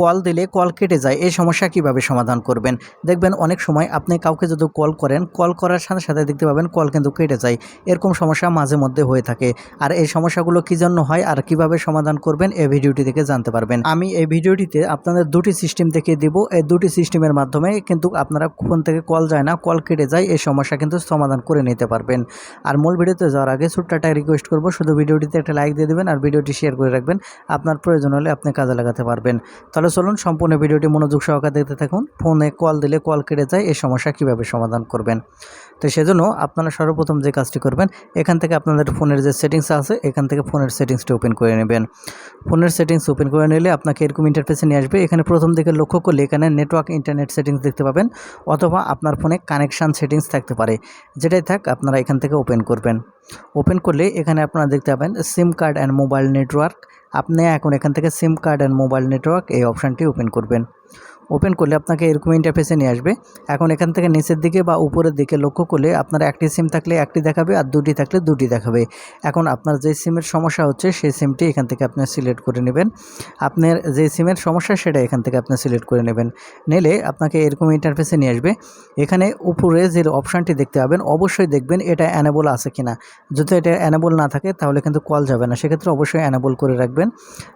Call দিলে call কেটে যায়, এই সমস্যা কীভাবে সমাধান করবেন? দেখবেন অনেক সময় আপনি কাউকে যদি কল করেন, কল করার সাথে সাথে দেখতে পাবেন কল কিন্তু কেটে যায়। এরকম সমস্যা মাঝে মধ্যে হয়ে থাকে। আর এই সমস্যাগুলো কী জন্য হয় আর কীভাবে সমাধান করবেন, এই ভিডিওটি থেকে জানতে পারবেন। আমি এই ভিডিওটিতে আপনাদের দুটি সিস্টেম থেকে দিব। এই দুটি সিস্টেমের মাধ্যমে কিন্তু আপনারা ফোন থেকে কল যায় না, কল কেটে যায়, এই সমস্যা কিন্তু সমাধান করে নিতে পারবেন। আর মূল ভিডিওতে যাওয়ার আগে ছোট্ট একটা রিকোয়েস্ট করব, শুধু ভিডিওটিতে একটা লাইক দিয়ে দেবেন আর ভিডিওটি শেয়ার করে রাখবেন। আপনার প্রয়োজন হলে আপনি কাজে লাগাতে পারবেন। তাহলে চলুন সম্পূর্ণ ভিডিওটি মনোযোগ সহকারে দেখতে থাকুন। ফোনে কল দিলে কল কেটে যায়, এই সমস্যা কীভাবে সমাধান করবেন? তো সেজন্য আপনারা সর্বপ্রথম যে কাজটি করবেন, এখান থেকে আপনাদের ফোনের যে সেটিংস আছে, এখান থেকে ফোনের সেটিংসটি ওপেন করে নেবেন। ফোনের সেটিংস ওপেন করে নিলে আপনাকে এরকম ইন্টারফেসে নিয়ে আসবে। এখানে প্রথম দিকে লক্ষ্য করলে এখানে নেটওয়ার্ক ইন্টারনেট সেটিংস দেখতে পাবেন, অথবা আপনার ফোনে কানেকশান সেটিংস থাকতে পারে। যেটাই থাক, আপনারা এখান থেকে ওপেন করবেন। ওপেন করলে এখানে আপনারা দেখতে পাবেন SIM card and mobile network আপনি এখন এখান থেকে SIM card and mobile network এই অপশানটি ওপেন করবেন। ওপেন করলে আপনাকে এরকম ইন্টারফেসে নিয়ে আসবে। এখন এখান থেকে নিচের দিকে বা উপরের দিকে লক্ষ্য করলে আপনার একটি সিম থাকলে একটি দেখাবে আর দুটি থাকলে দুটি দেখাবে। এখন আপনার যে সিমের সমস্যা হচ্ছে সেই সিমটি এখান থেকে আপনি সিলেক্ট করে নেবেন। আপনার যে সিমের সমস্যা সেটা এখান থেকে আপনি সিলেক্ট করে নেবেন। নিলে আপনাকে এরকম ইন্টারফেসে নিয়ে আসবে। এখানে উপরে যে অপশানটি দেখতে পাবেন, অবশ্যই দেখবেন এটা অ্যানেবল আছে কিনা। যদি এটা অ্যানেবল না থাকে তাহলে কিন্তু কল যাবে না। সেক্ষেত্রে অবশ্যই অ্যানেবল করে রাখবেন।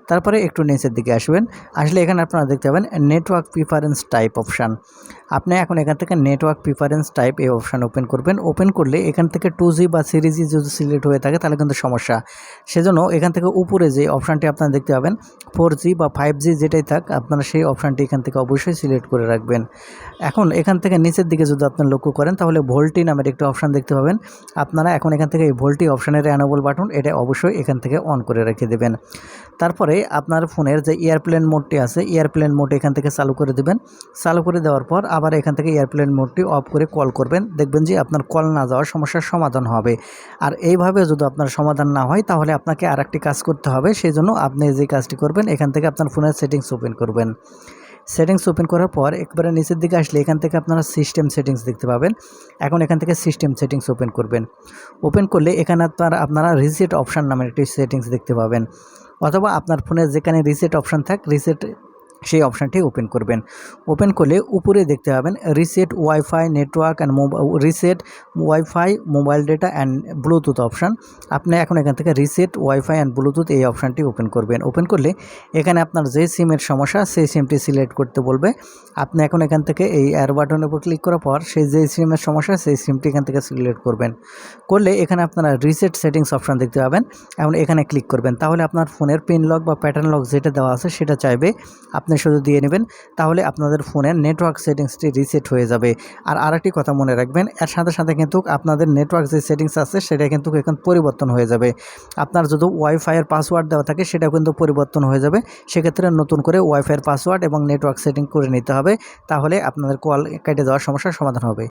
তারপরে একটু নিচের দিকে আসবেন। আসলে এখানে আপনারা দেখতে পাবেন নেটওয়ার্ক প্রিফারেন্স টাইপ অপশান আপনি এখন এখান থেকে নেটওয়ার্ক প্রিফারেন্স টাইপ এই অপশান ওপেন করবেন। ওপেন করলে এখান থেকে টু জি বা থ্রি জি যদি সিলেক্ট হয়ে থাকে, তাহলে কিন্তু সমস্যা। সেজন্য এখান থেকে উপরে যে অপশানটি আপনারা দেখতে পাবেন ফোর জি বা ফাইভ জি যেটাই থাক, আপনারা সেই অপশানটি এখান থেকে অবশ্যই সিলেক্ট করে রাখবেন। এখন এখান থেকে নিচের দিকে যদি আপনার লক্ষ্য করেন, তাহলে ভোল্টি নামের একটি অপশান দেখতে পাবেন। আপনারা এখন এখান থেকে এই ভোল্টি অপশানের অ্যানোবল বাটন এটা অবশ্যই এখান থেকে অন করে রেখে দেবেন। তারপরে আপনার ফোনের যে এয়ারপ্লেন মোডটি আছে এয়ারপ্লেন মোড এখান থেকে চালু করে দেবেন। চালু করে দেওয়ার পর আবার এখান থেকে এয়ারপ্লেন মোডটি অফ করে কল করবেন। দেখবেন যে আপনার কল না যাওয়ার সমস্যার সমাধান হবে। আর এইভাবে যদি আপনার সমাধান না হয়, তাহলে আপনাকে আর একটি কাজ করতে হবে। সেই জন্য আপনি যে কাজটি করবেন, এখান থেকে আপনার ফোনের সেটিংস ওপেন করবেন। সেটিংস ওপেন করার পর একবারে নিচের দিকে আসলে এখান থেকে আপনারা সিস্টেম সেটিংস দেখতে পাবেন। এখন এখান থেকে সিস্টেম সেটিংস ওপেন করবেন। ওপেন করলে এখানে আপনার, আপনারা রিসেট অপশান নামের একটি সেটিংস দেখতে পাবেন। অথবা আপনার ফোনে যেখানে রিসেট অপশান থাক, রিসেট সেই অপশানটি ওপেন করবেন। ওপেন করলে উপরে দেখতে পাবেন reset wifi network and reset wifi mobile data and bluetooth option আপনি এখন এখান থেকে রিসেট ওয়াইফাই অ্যান্ড ব্লুটুথ এই অপশানটি ওপেন করবেন। ওপেন করলে এখানে আপনার যে সিমের সমস্যা, সেই সিমটি সিলেক্ট করতে বলবে। আপনি এখন এখান থেকে এই এয়ার বাটনের উপর ক্লিক করার পর সেই যে সিমের সমস্যা, সেই সিমটি এখান থেকে সিলেক্ট করবেন। করলে এখানে আপনারা রিসেট সেটিংস অপশান দেখতে পাবেন। এখন এখানে ক্লিক করবেন। তাহলে আপনার ফোনের পিন লক বা প্যাটার্ন লক যেটা দেওয়া আছে সেটা চাইবে। আপনি শুধু দিয়ে নেবেন, তাহলে আপনাদের ফোনের নেটওয়ার্ক সেটিংসটি রিসেট হয়ে যাবে। আর আরেকটি কথা মনে রাখবেন, এর সাথে সাথে কিন্তু আপনাদের নেটওয়ার্ক যে সেটিংস আছে, সেটা কিন্তু এখন পরিবর্তন হয়ে যাবে। আপনার যদি ওয়াইফাইয়ের পাসওয়ার্ড দেওয়া থাকে, সেটাও কিন্তু পরিবর্তন হয়ে যাবে। সেক্ষেত্রে নতুন করে ওয়াইফাইয়ের পাসওয়ার্ড এবং নেটওয়ার্ক সেটিং করে নিতে হবে, তাহলে আপনাদের কল কেটে যাওয়ার সমস্যার সমাধান হবে।